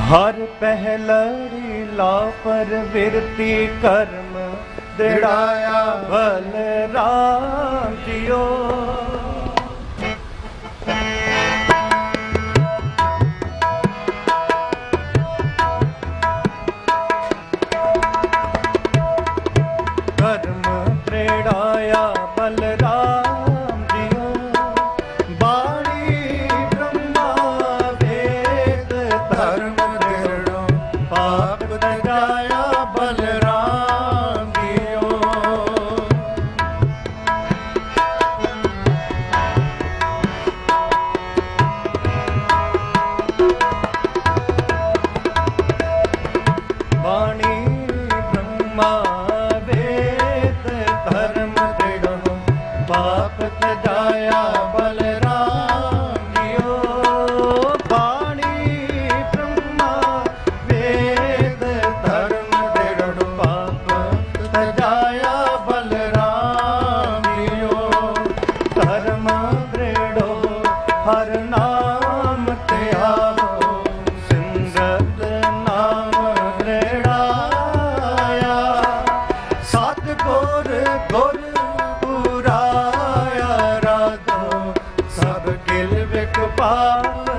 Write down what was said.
ਹਰ ਪਹਿਲੜੀ ਲਾ ਪਰ ਵਿਰਤੀ ਕਰਮ ਦ੍ਰਿੜਾਇਆ ਬਲਰਾਮ ਜੀਓ ਹਰ ਨਾਮ ਤੇ ਆਵੋ ਸਿਮਰਤ ਨਾਮ ਰੜਾਇਆ ਸਤ ਗੁਰ ਗੁਰ ਪੁਰਾਇਆ ਰਾਧੋ ਸਭ ਕਿਲ ਵਿਕ ਪਾਇਆ